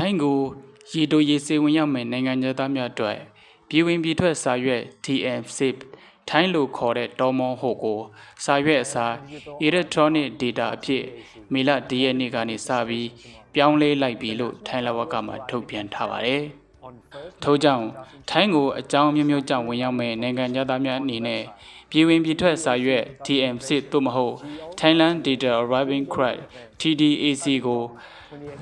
ထိုင်းကိုရေတိုရေစေဝင်ရောက်မဲ့နိုင်ငံသားများအတွက်ပြည်ဝင်ပြည်ထွက်စာရွက် TM-SIP ထိုင်းလိုခေါ်တဲ့တော်မွန်ဟိုကိုစာရွက်အစား electronic data အဖြစ်မေလ၁ရက်နေ့ကနေစပြီးပြောင်းလဲလိုက်ပြီလို့ထိုင်းလဝကမှထုတ်ပြန်ထားပါတယ်။ ထို့ကြောင့်ထိုင်းကိုအကြောင်းမျိုးမျိုးကြောင့်ဝင်ရောက်မဲ့နိုင်ငံသားများအနေနဲ့ပြည်ဝင်ပြည်ထွက်စာရွက် TM-SIP သို့မဟုတ် Thailand Data Arriving Card TDAC ကို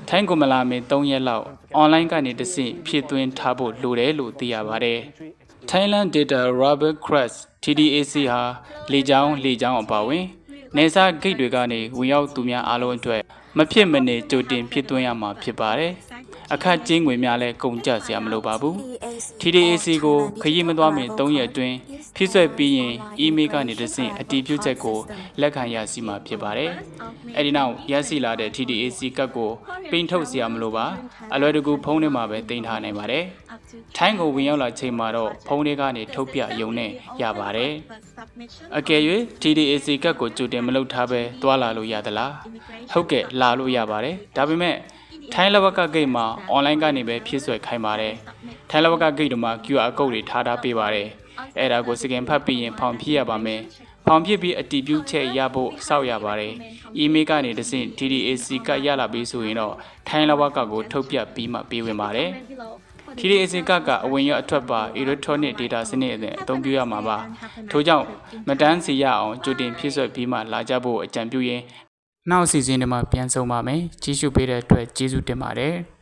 ထိုင်းကိုမလာမီ3ရက်လောက်အွန်လိုင်းကနေတဆင့်ဖြည့်သွင်းထားဖို့လိုတယ်လို့သိရပါတယ်။ Thailand Data Rubber Crest TDAC ဟာလေကြောင်းလေကြောင်းအပါအဝင်နေစာဂိတ်တွေကနေဝင်ရောက်သူများအားလုံးအတွက်မဖြစ်မနေကြိုတင်ဖြစ်သွင်းရမှာဖြစ်ပါတယ်။ အခက်ကျင်းငွေများလည်းကုန်ကျစရာမလိုပါဘူး။ TDAC ကိုခရီးမသွားမီ3ရက်အတွင်းဖြစ်ဆွဲပြီးရင် email ကနေတဆင့်အတည်ပြုချက်ကိုလက်ခံရရှိမှာဖြစ်ပါတယ်။အဲဒီနောက်ရရှိလာတဲ့ TDAC ကတ်ကိုပိန်ထုတ်စရာမလိုပါအလွယ်တကူဖုန်းထဲမှာပဲတင်ထားနိုင်ပါတယ်။ထိုင်းကိုဝင်ရောက်လာချိန်မှာတော့ဖုန်းထဲကနေထုတ်ပြရုံနဲ့ရပါတယ်။အကယ်၍ TDAC ကတ်ကိုကြိုတင်မလုပ်ထားပဲတွာလာလို့ရသလား။ဟုတ်ကဲ့လာလို့ရပါတယ်။ဒါပေမဲ့ ထိုင်းလဝကဂိတ်မှာအွန်လိုင်းကနေပဲဖြည့်ဆွဲခိုင်းပါတယ်။ထိုင်းလဝကဂိတ်တို့မှာ QR code တွေထားထားပေးပါတယ်။အဲ့ဒါကိုစကန်ဖတ်ပြီးရင်ဖောင်ဖြည့်ရပါမယ်။ဖောင်ဖြည့်ပြီးအတည်ပြုချက်ရဖို့စောက်ရပါတယ်။ email ကနေတဆင့် TDAC ကရလာပြီးဆိုရင်တော့ထိုင်းလဝကကိုထုတ်ပြပြီးမှပေးဝင်ပါတယ်။ TDAC ကကအဝင်ရအထွက်ပါ electronic data စနစ်အသုံးအသုံးပြုရမှာပါ။ထို့ကြောင့်မတန်းစီရအောင်ကြိုတင်ဖြည့်ဆွဲပြီးမှလာကြဖို့အကြံပြုရင်း နောက်အစီအစဉ်တွေမှာပြန်ဆုံပါမယ်။ကြီးစုပေးတဲ့အတွက်ကျေးဇူးတင်ပါတယ်။